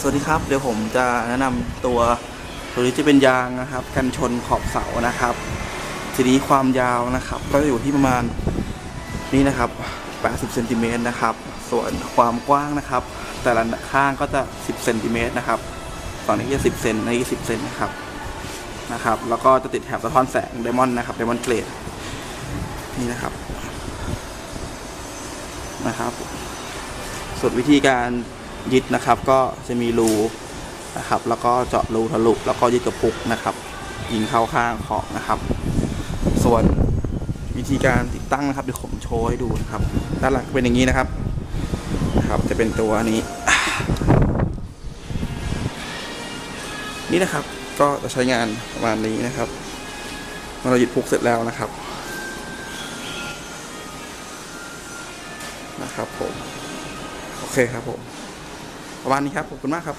สวัสดีครับ เดี๋ยวผมจะแนะนำตัวตัวนี้จะเป็นยางนะครับ กันชนขอบเสานะครับ ทีนี้ความยาวนะครับ ก็จะอยู่ที่ประมาณนี้นะครับ 80เซนติเมตรนะครับ ส่วนความกว้างนะครับ แต่ละข้างก็จะ 10เซนติเมตรนะครับฝั่งนี้จะ10เซนในนี้10เซนนะครับนะครับ แล้วก็จะติดแถบสะท้อนแสงไดมอนด์นะครับไดมอนด์เกรดนี่นะครับนะครับส่วนวิธีการ ยึดนะครับ ก็จะมีรูนะครับ แล้วก็เจาะรูทะลุแล้วก็ยึดกระปุกนะครับ ยิงเข้าข้างของนะครับ ส่วนวิธีการติดตั้งนะครับเดี๋ยวผมโชว์ให้ดูนะครับ ด้านหลังเป็นอย่างนี้นะครับนะครับ จะเป็นตัวนี้ นี่นะครับก็จะใช้งานประมาณนี้นะครับเมื่อเรายึดพุกเสร็จแล้วนะครับนะครับผม โอเคครับผม ประมาณนี้ครับขอบคุณมากครับ